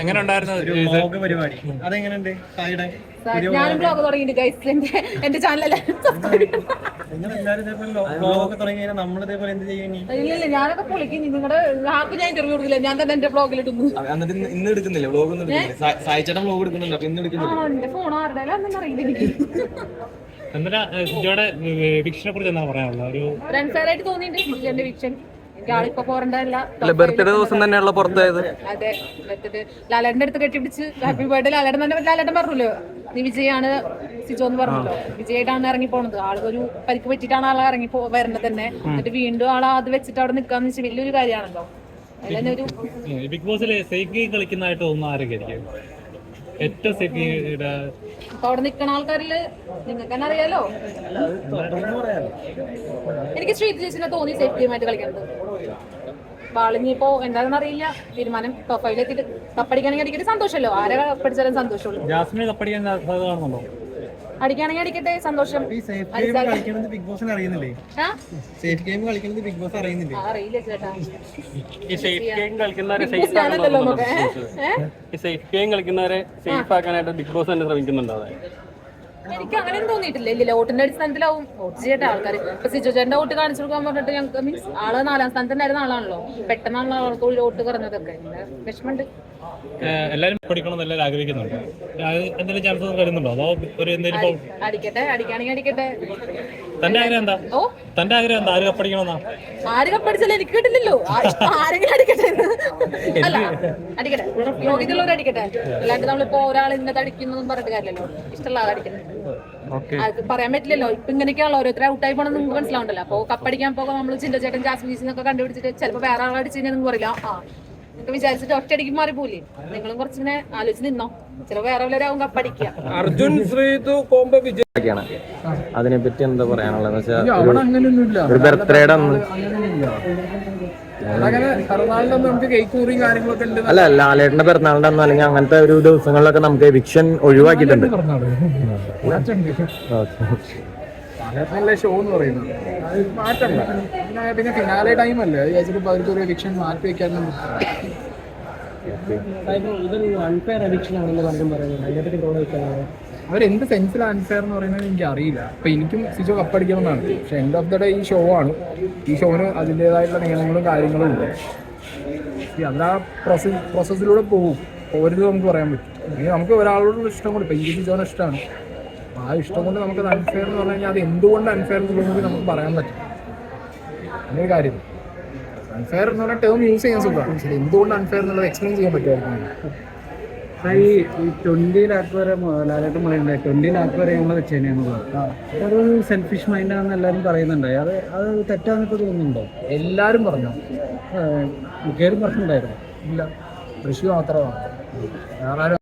എങ്ങനെ ഉണ്ടായിരുന്നു വ്ലോഗ് പരിപാടി. അതെങ്ങനെയുണ്ട് സായിയുടെ ഞാനും ബ്ലോഗ് തുടങ്ങിയിട്ട് ഗൈസ് എന്റെ എന്റെ ചാനലല്ലേ നിങ്ങൾ എല്ലാവരും ഇതേപോലെ വ്ലോഗ് തുടങ്ങി കഴിഞ്ഞാൽ നമ്മൾ ഇതേപോലെ എന്ത് ചെയ്യും ഇനി? ഇല്ല ഞാനൊക്കെ പൊളിക്കും. നിങ്ങളുടെ ആർക്കും ഞാൻ ഇന്റർവ്യൂ കൊടുക്കില്ല. ഞാൻ തന്നെ എന്റെ ബ്ലോഗിൽ ഇടുന്നു. എന്നിട്ട് ഇന്ന് ഇന്ന് എടുക്കുന്നില്ല? വ്ലോഗ് ഒന്നും സായിച്ചേട്ടൻ വ്ലോഗ് എടുക്കുന്നുണ്ട്? അപ്പൊ ഇന്ന് ആ എടുക്കുന്നില്ല എന്റെ ഫോൺ ആരുടെ അറിയില്ല എനിക്ക്. വിക്ഷനെ കുറിച്ച് എന്താണ് പറയാനുള്ളത്? ഒരു ഫ്രണ്ട്സായിട്ട് തോന്നിയിട്ടുണ്ട്? എന്റെ വിക്ഷൻ പോരണ്ടല്ല ബർത്ത്ഡേ ദിവസം തന്നെയുള്ള പുറത്തായത് അതെ ലാലേട്ടന്റെ അടുത്ത് കെട്ടിപ്പിടിച്ച് ഹാപ്പി ബർത്ത്ഡേ ലാലേട്ടൻ തന്നെ ലാലേട്ടൻ പറഞ്ഞല്ലോ? നീ വിജയാണ് സിജോ എന്ന് പറഞ്ഞല്ലോ വിജയായിട്ടാണ് ഇറങ്ങി പോണത്. ആൾക്കൊരു പരിക്ക് പറ്റിയിട്ടാണ് ആൾ ഇറങ്ങി പോ വരണത് തന്നെ. എന്നിട്ട് വീണ്ടും ആളെ അത് വെച്ചിട്ട് അവിടെ നിൽക്കാന്ന് വെച്ചാൽ വലിയൊരു കാര്യമാണല്ലോ. ബിഗ് ബോസിലെ സേഫ് ഗെയിം കളിക്കുന്നതായിട്ട് തോന്നുന്ന ആരൊക്കെ ഏറ്റവും സേഫ് ഗെയിം അപ്പൊ അവിടെ നിൽക്കുന്ന ആൾക്കാരിൽ നിങ്ങൾക്ക് തന്നെ അറിയാലോ? എനിക്ക് ശ്രീത് ചേച്ചിനെ തോന്നി സേഫ് ഗെയിമായിട്ട് കളിക്കുന്നത് ബാളിനിപ്പോ എന്താണെന്ന് അറിയില്ല. തീരുമാനം കപ്പയിലെത്തിയിട്ട് കപ്പടിക്കണമെങ്കിൽ അടിക്കട്ടെ സന്തോഷമല്ലോ. ആരെ കപ്പടിച്ചാലും സന്തോഷമുള്ളൂ. ജാസ്മിനെ കപ്പടിക്കാൻ സാധ്യത കാണുന്നുണ്ടോ? അടിക്കുകയാണെങ്കിൽ അടിക്കട്ടെ സന്തോഷം. ഈ സേഫ് ഗെയിം കളിക്കുന്നത് ബിഗ് ബോസിന് അറിയുന്നില്ലേ? ആ? സേഫ് ഗെയിം കളിക്കുന്നത് ബിഗ് ബോസ് അറിയുന്നില്ലേ? ആ, അറിയില്ല ചേട്ടാ. ഈ സേഫ് ഗെയിം കളിക്കുന്നവരെ സേഫ് ആണല്ലോ ഈ സേഫ് ഗെയിം കളിക്കുന്നവരെ സേഫ് ആക്കാനായിട്ട് ബിഗ് ബോസ് തന്നെ ശ്രമിക്കുന്നുണ്ടോ അതെ എനിക്ക് അങ്ങനെ തോന്നിയിട്ടില്ല. ഇല്ല വോട്ടിന്റെ അടിസ്ഥാനത്തിലാവും. വോട്ട് ചെയ്യട്ടെ ആൾക്കാർ ഇപ്പൊ സിജോ ചേട്ടന്റെ വോട്ട് കാണിച്ചു കൊടുക്കാൻ പറഞ്ഞിട്ട് ഞങ്ങൾക്ക് മീൻസ് ആൾ നാലാം സ്ഥാനത്തുണ്ടായിരുന്ന ആളാണല്ലോ. പെട്ടെന്നാണല്ലോ ആൾക്ക് ഒരു വോട്ട് കുറഞ്ഞതൊക്കെ. വിഷമമുണ്ട്? എല്ലാരും പഠിക്കണം ആഗ്രഹിക്കുന്നുണ്ട്. എന്തെങ്കിലും ചാൻസ് കരുതുന്നുണ്ടോ അതോ ഒരു എന്തെങ്കിലും അടിക്കട്ടെ അടിക്കുകയാണെങ്കിൽ അടിക്കട്ടെ. തന്റെ ആഗ്രഹം എന്താ? തന്റെ ആഗ്രഹം എന്താ? ആര് കപ്പടിക്കണമെന്നാ? ആര് കപ്പടിച്ചാലും എനിക്ക് കിട്ടില്ലല്ലോ. ആരെങ്കിലും അടിക്കട്ടെ അല്ല അടിക്കട്ടെ. യോഗ്യതയുള്ളവർ അടിക്കട്ടെ. അല്ലാണ്ട് നമ്മളിപ്പോ ഒരാൾ ഇന്നത് അടിക്കുന്നതും പറഞ്ഞിട്ട് കാര്യമല്ലോ ഇഷ്ടമുള്ള ആൾ അടിക്കുന്നത് അത് പറയാൻ പറ്റില്ലല്ലോ. ഇപ്പൊ ഇങ്ങനെയൊക്കെയാണല്ലോ. ഓരോരുത്തരെ ഔട്ടായി പോകണം നിങ്ങൾക്ക് മനസ്സിലാവുണ്ടല്ലോ. അപ്പൊ കപ്പടിക്കാൻ പോകുമ്പോൾ നമ്മൾ ചിന്ത ചേട്ടൻ ജാസ്മീസിനൊക്കെ കണ്ടുപിടിച്ചിട്ട് ചിലപ്പോൾ വേറെ ആൾ അടിച്ചതിനെ കഴിഞ്ഞാൽ നിങ്ങൾക്ക് പറയില്ല ആ നിങ്ങൾക്ക് വിചാരിച്ചിട്ട് ഒറ്റയടിക്ക് മാറിപ്പോലേ നിങ്ങളും കുറച്ചിങ്ങനെ ആലോചിച്ച് നിന്നോ? ചിലപ്പോൾ വേറെ വല്ലവരാവും കപ്പടിക്കുക അർജുൻ ശ്രീതു കോംബോ വിജയ്. ഒക്കെയാണ്. അതിനെ പറ്റി എന്താ പറയാനുള്ളത് വെച്ചാൽ ഒരു ബർത്ത്ഡേയുടെ അന്ന് അല്ല ലാലേട്ടന്റെ പിറന്നാളിന്റെ അന്ന് അല്ലെങ്കിൽ അങ്ങനത്തെ ഒരു ദിവസങ്ങളിലൊക്കെ നമുക്ക് എവിക്ഷൻ ഒഴിവാക്കിയിട്ടുണ്ട്. നല്ല ഷോ എന്ന് പറയുന്നത്? മാറ്റണ്ട. പിന്നെ ഫിനാലെ ടൈം അല്ലേ? വിചാരിച്ചിട്ട് അവർക്ക് ഒരു എവിക്ഷൻ മാറ്റി വെക്കാനും അവരെന്ത് സെൻസിൽ അൺഫെയർ എന്ന് പറയുന്നത് എനിക്ക് അറിയില്ല. അപ്പൊ എനിക്കും സിജോ കപ്പ് എന്നാണ് പക്ഷെ എൻഡ് ഓഫ് ദ ഡേ ഈ ഷോ ആണ്. ഈ ഷോന് അതിന്റെതായിട്ടുള്ള നിയമങ്ങളും കാര്യങ്ങളും ഉണ്ട്. അത് ആ പ്രോസസ് പ്രോസസ്സിലൂടെ പോകും. പോരുത് നമുക്ക് പറയാൻ പറ്റും. ഇനി നമുക്ക് ഒരാളോടുള്ള ഇഷ്ടം കൊണ്ട് ഇപ്പൊ ഈ സിജോനെ ഇഷ്ടമാണ്. ആ ഇഷ്ടം കൊണ്ട് നമുക്കത് അൺഫെയർ എന്ന് പറഞ്ഞു കഴിഞ്ഞാൽ അത് എന്തുകൊണ്ട് അൺഫെയർ എന്നുള്ളത് നമുക്ക് പറയാൻ പറ്റും അങ്ങനെ കാര്യം. അൺഫെയർ എന്ന് പറഞ്ഞ ടേം യൂസ് ചെയ്യാൻ സുഖമാണ്. പക്ഷേ എന്തുകൊണ്ട് അൺഫെയർ എന്നുള്ളത് എക്സ്പ്ലെയിൻ ചെയ്യാൻ പറ്റുമായിരുന്നു ഈ ട്വന്റി ലാക്ക് വരെ ലാലായിട്ട് പറയുന്നത് ട്വന്റി ലാക്ക് വരെ ഞങ്ങൾ വെച്ചേനെന്നുള്ളത് അതൊരു സെൽഫിഷ് മൈൻഡാണെന്ന് എല്ലാവരും പറയുന്നുണ്ട്. അത് അത് തെറ്റാന്ന് ഇപ്പോൾ തോന്നുന്നുണ്ടോ? എല്ലാവരും പറഞ്ഞു? മിക്കവരും പറഞ്ഞിട്ടുണ്ടായിരുന്നു. ഇല്ല. കൃഷി മാത്രമാണ്. വേറെ